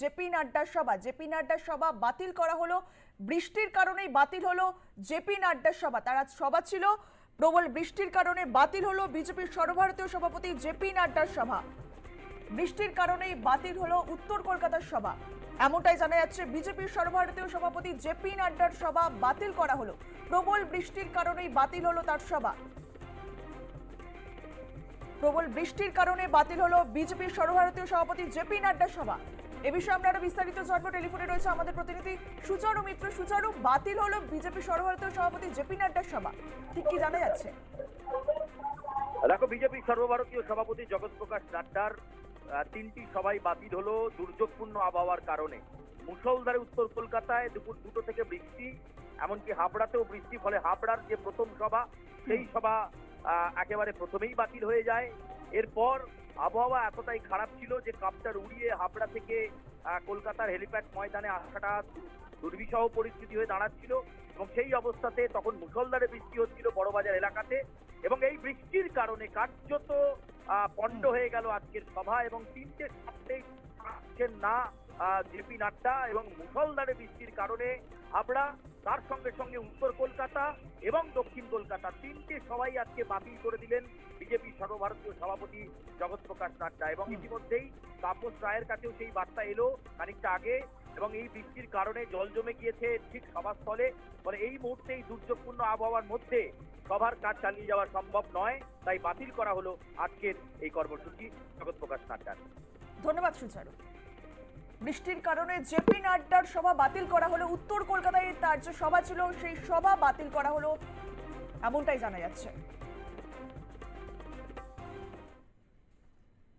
JP নাড্ডার সভা। JP নাড্ডার সভা বাতিল করা হলো। বৃষ্টির কারণেই বাতিল হলো জেপি নাড্ডার সভা। তার আজ সভা ছিল। প্রবল বৃষ্টির কারণে বাতিল হলো বিজেপির সর্বভারতীয় সভাপতি জেপি নাড্ডার সভা। বৃষ্টির কারণেই বাতিল হলো উত্তর কলকাতার সভা। এমনটাই জানা যাচ্ছে বিজেপির সর্বভারতীয় সভাপতি জেপি নাড্ডার সভা বাতিল করা হলো। প্রবল বৃষ্টির কারণেই বাতিল হলো তার সভা। প্রবল বৃষ্টির কারণে বাতিল হলো বিজেপির সর্বভারতীয় সভাপতি জেপি নাড্ডার সভা। এ বিষয়ে আমরা আরও বিস্তারিত জানব। টেলিফোনে রয়েছে আমাদের প্রতিনিধি সুচারু মিত্র। সুচারু, বাতিল হলো বিজেপির সর্বভারতীয় সভাপতি জেপি নাড্ডার সভা। ঠিক কি জানা যাচ্ছে? দেখো, বিজেপি সর্বভারতীয় সভাপতি জগৎ প্রকাশ নাড্ডার তিনটি সভাই বাতিল হলো দুর্যোগপূর্ণ আবহাওয়ার কারণে। মুষলধারে উত্তর কলকাতায় দুপুর দুটো থেকে বৃষ্টি, এমনকি হাবড়াতেও বৃষ্টি, ফলে হাবড়ার যে প্রথম সভা, সেই সভা একেবারে প্রথমেই বাতিল হয়ে যায়। এরপর আবহাওয়া এতটাই খারাপ ছিল যে কাপটার উড়িয়ে হাবড়া থেকে কলকাতার হেলিপ্যাড ময়দানে আসাটা দুর্বিষহ পরিস্থিতি হয়ে দাঁড়াচ্ছিল। এবং সেই অবস্থাতে তখন মুষলধারে বৃষ্টি হচ্ছিল বড়বাজার এলাকাতে। এবং এই বৃষ্টির কারণে কার্যত পণ্ড হয়ে গেল আজকের সভা এবং তিনটে সপ্তাহে আসছেন না জেপি নাড্ডা এবং মুসলধারে বৃষ্টির কারণে হাবড়া তার সঙ্গে সঙ্গে উত্তর কলকাতা এবং দক্ষিণ কলকাতা তিনটে সবাই আজকে বাতিল করে দিলেন বিজেপি সর্বভারতীয় সভাপতি জগৎ প্রকাশ নাড্ডা। এবং ইতিমধ্যেই তাপস রায়ের কাছেও সেই বার্তা এলো খানিকটা আগে এবং এই বৃষ্টির কারণে জল জমে গিয়েছে ঠিক সভাস্থলে। ফলে এই মুহূর্তে এই দুর্যোগপূর্ণ আবহাওয়ার মধ্যে সভার কাজ চালিয়ে যাওয়া সম্ভব নয় তাই বাতিল করা হলো আজকের এই কর্মসূচি জগৎ প্রকাশ নাড্ডার। ধন্যবাদ সুচারু। বৃষ্টির কারণে জেপি নাড্ডার সভা বাতিল করা হলো। উত্তর কলকাতায় তার যে সভা ছিল সেই সভা বাতিল করা হলো এমনটাই জানা যাচ্ছে।